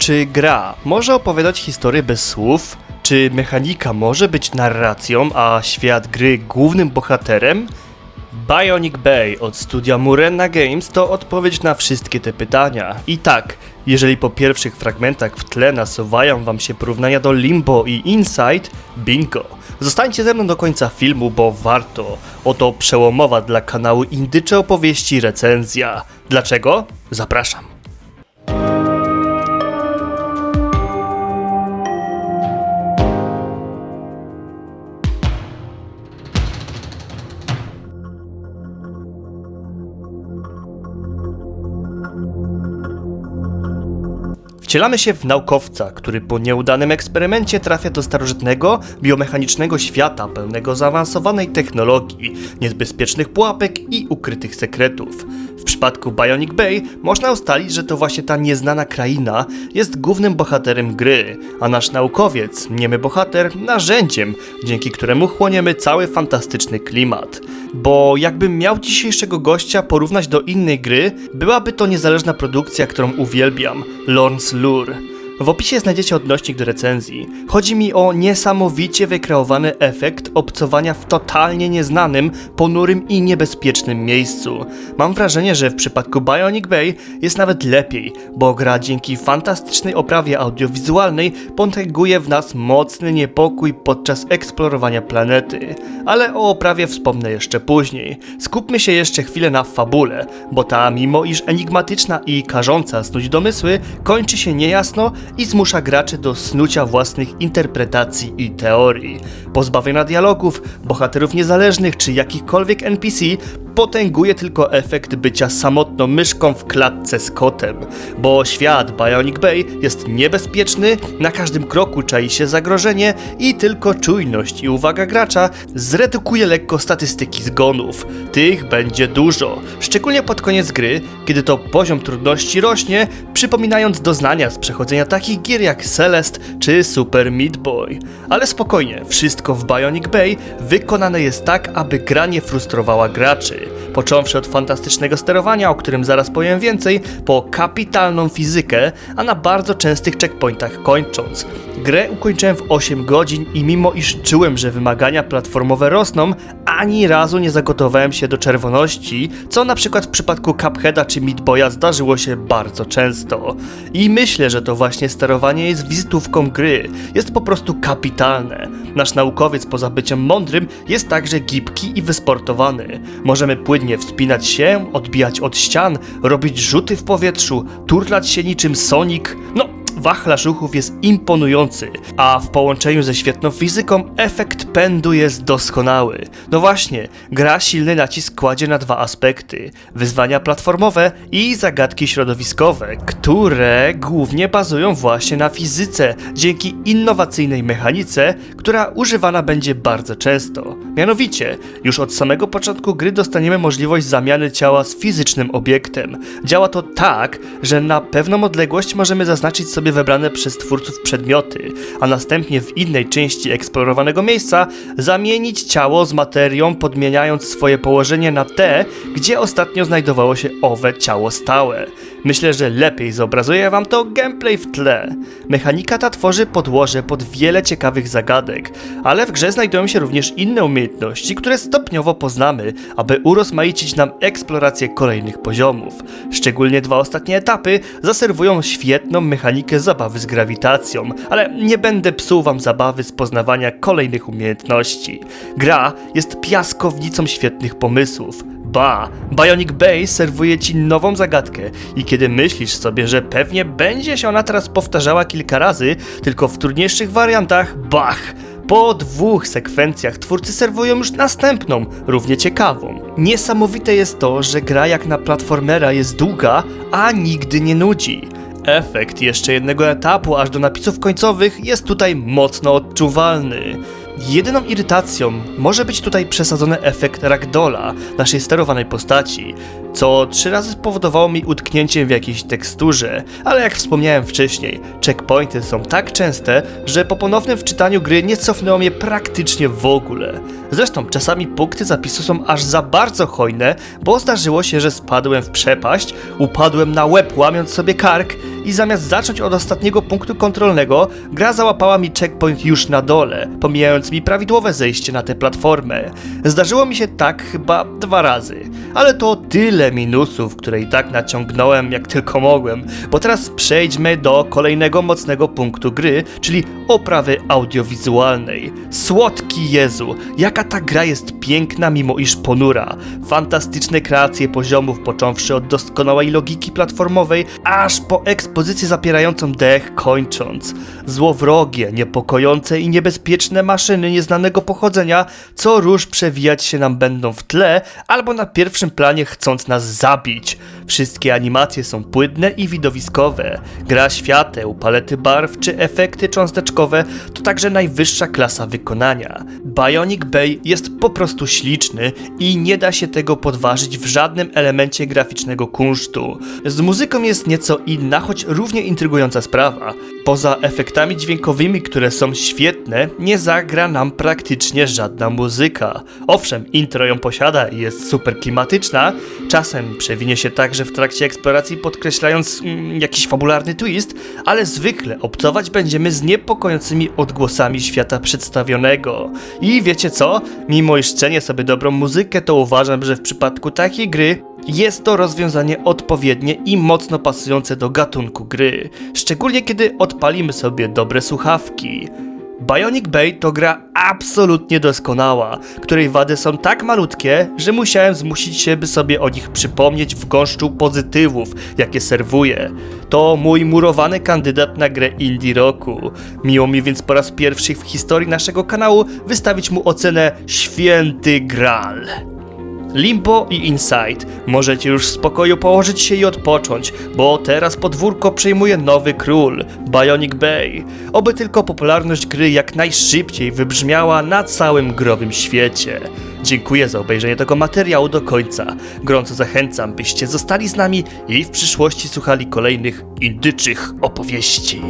Czy gra może opowiadać historię bez słów? Czy mechanika może być narracją, a świat gry głównym bohaterem? Bionic Bay od studia Murenna Games to odpowiedź na wszystkie te pytania. I tak, jeżeli po pierwszych fragmentach w tle nasuwają wam się porównania do Limbo i Inside, bingo. Zostańcie ze mną do końca filmu, bo warto. Oto przełomowa dla kanału Indycze Opowieści recenzja. Dlaczego? Zapraszam. Wcielamy się w naukowca, który po nieudanym eksperymencie trafia do starożytnego, biomechanicznego świata pełnego zaawansowanej technologii, niebezpiecznych pułapek i ukrytych sekretów. W przypadku Bionic Bay można ustalić, że to właśnie ta nieznana kraina jest głównym bohaterem gry, a nasz naukowiec, niemy bohater, narzędziem, dzięki któremu chłoniemy cały fantastyczny klimat. Bo jakbym miał dzisiejszego gościa porównać do innej gry, byłaby to niezależna produkcja, którą uwielbiam, Lorne's Lure. W opisie znajdziecie odnośnik do recenzji. Chodzi mi o niesamowicie wykreowany efekt obcowania w totalnie nieznanym, ponurym i niebezpiecznym miejscu. Mam wrażenie, że w przypadku Bionic Bay jest nawet lepiej, bo gra dzięki fantastycznej oprawie audiowizualnej potęguje w nas mocny niepokój podczas eksplorowania planety. Ale o oprawie wspomnę jeszcze później. Skupmy się jeszcze chwilę na fabule, bo ta, mimo iż enigmatyczna i karząca snuć domysły, kończy się niejasno i zmusza graczy do snucia własnych interpretacji i teorii. Pozbawiona dialogów, bohaterów niezależnych czy jakichkolwiek NPC, potęguje tylko efekt bycia samotną myszką w klatce z kotem, bo świat Bionic Bay jest niebezpieczny, na każdym kroku czai się zagrożenie i tylko czujność i uwaga gracza zredukuje lekko statystyki zgonów. Tych będzie dużo, szczególnie pod koniec gry, kiedy to poziom trudności rośnie, przypominając doznania z przechodzenia takich gier jak Celeste czy Super Meat Boy. Ale spokojnie, wszystko w Bionic Bay wykonane jest tak, aby gra nie frustrowała graczy. Począwszy od fantastycznego sterowania, o którym zaraz powiem więcej, po kapitalną fizykę, a na bardzo częstych checkpointach kończąc. Grę ukończyłem w 8 godzin i mimo iż czułem, że wymagania platformowe rosną, ani razu nie zagotowałem się do czerwoności, co na przykład w przypadku Cupheada czy Meat Boya zdarzyło się bardzo często. I myślę, że to właśnie sterowanie jest wizytówką gry. Jest po prostu kapitalne. Nasz naukowiec poza byciem mądrym jest także gibki i wysportowany. Możemy płynnie wspinać się, odbijać od ścian, robić rzuty w powietrzu, turlać się niczym Sonic. No, wachlarz ruchów jest imponujący, a w połączeniu ze świetną fizyką efekt pędu jest doskonały. No właśnie, gra silny nacisk kładzie na dwa aspekty: wyzwania platformowe i zagadki środowiskowe, które głównie bazują właśnie na fizyce, dzięki innowacyjnej mechanice, która używana będzie bardzo często. Mianowicie, już od samego początku gry dostaniemy możliwość zamiany ciała z fizycznym obiektem. Działa to tak, że na pewną odległość możemy zaznaczyć sobie wybrane przez twórców przedmioty, a następnie w innej części eksplorowanego miejsca zamienić ciało z materią, podmieniając swoje położenie na te, gdzie ostatnio znajdowało się owe ciało stałe. Myślę, że lepiej zobrazuje wam to gameplay w tle. Mechanika ta tworzy podłoże pod wiele ciekawych zagadek, ale w grze znajdują się również inne umiejętności, które stopniowo poznamy, aby urozmaicić nam eksplorację kolejnych poziomów. Szczególnie dwa ostatnie etapy zaserwują świetną mechanikę zabawy z grawitacją, ale nie będę psuł wam zabawy z poznawania kolejnych umiejętności. Gra jest piaskownicą świetnych pomysłów. Ba, Bionic Bay serwuje ci nową zagadkę i kiedy myślisz sobie, że pewnie będzie się ona teraz powtarzała kilka razy, tylko w trudniejszych wariantach, bach! Po dwóch sekwencjach twórcy serwują już następną, równie ciekawą. Niesamowite jest to, że gra jak na platformera jest długa, a nigdy nie nudzi. Efekt jeszcze jednego etapu aż do napisów końcowych jest tutaj mocno odczuwalny. Jedyną irytacją może być tutaj przesadzony efekt ragdola naszej sterowanej postaci, co trzy razy spowodowało mi utknięcie w jakiejś teksturze, ale jak wspomniałem wcześniej, checkpointy są tak częste, że po ponownym wczytaniu gry nie cofnęło mnie praktycznie w ogóle. Zresztą czasami punkty zapisu są aż za bardzo hojne, bo zdarzyło się, że spadłem w przepaść, upadłem na łeb łamiąc sobie kark i zamiast zacząć od ostatniego punktu kontrolnego, gra załapała mi checkpoint już na dole, pomijając mi prawidłowe zejście na tę platformę. Zdarzyło mi się tak chyba dwa razy, ale to tyle minusów, które i tak naciągnąłem jak tylko mogłem, bo teraz przejdźmy do kolejnego mocnego punktu gry, czyli oprawy audiowizualnej. Słodki Jezu, jaka ta gra jest piękna mimo iż ponura. Fantastyczne kreacje poziomów, począwszy od doskonałej logiki platformowej, aż po ekspozycję zapierającą dech kończąc. Złowrogie, niepokojące i niebezpieczne maszyny nieznanego pochodzenia, co róż przewijać się nam będą w tle, albo na pierwszym planie chcąc nas zabić. Wszystkie animacje są płynne i widowiskowe. Gra świateł, palety barw czy efekty cząsteczkowe to także najwyższa klasa wykonania. Bionic Bay jest po prostu śliczny i nie da się tego podważyć w żadnym elemencie graficznego kunsztu. Z muzyką jest nieco inna, choć równie intrygująca sprawa. Poza efektami dźwiękowymi, które są świetne, nie zagra nam praktycznie żadna muzyka. Owszem, intro ją posiada i jest super klimatyczna, czasem przewinie się także w trakcie eksploracji podkreślając mm, jakiś fabularny twist, ale zwykle obcować będziemy z niepokojącymi odgłosami świata przedstawionego. I wiecie co? Mimo iż cenię sobie dobrą muzykę, to uważam, że w przypadku takiej gry jest to rozwiązanie odpowiednie i mocno pasujące do gatunku gry, szczególnie kiedy odpalimy sobie dobre słuchawki. Bionic Bay to gra absolutnie doskonała, której wady są tak malutkie, że musiałem zmusić się, by sobie o nich przypomnieć w gąszczu pozytywów, jakie serwuje. To mój murowany kandydat na grę indie roku. Miło mi więc po raz pierwszy w historii naszego kanału wystawić mu ocenę Święty Graal. Limbo i Inside. Możecie już w spokoju położyć się i odpocząć, bo teraz podwórko przejmuje nowy król, Bionic Bay. Oby tylko popularność gry jak najszybciej wybrzmiała na całym growym świecie. Dziękuję za obejrzenie tego materiału do końca. Gorąco zachęcam, byście zostali z nami i w przyszłości słuchali kolejnych indyczych opowieści.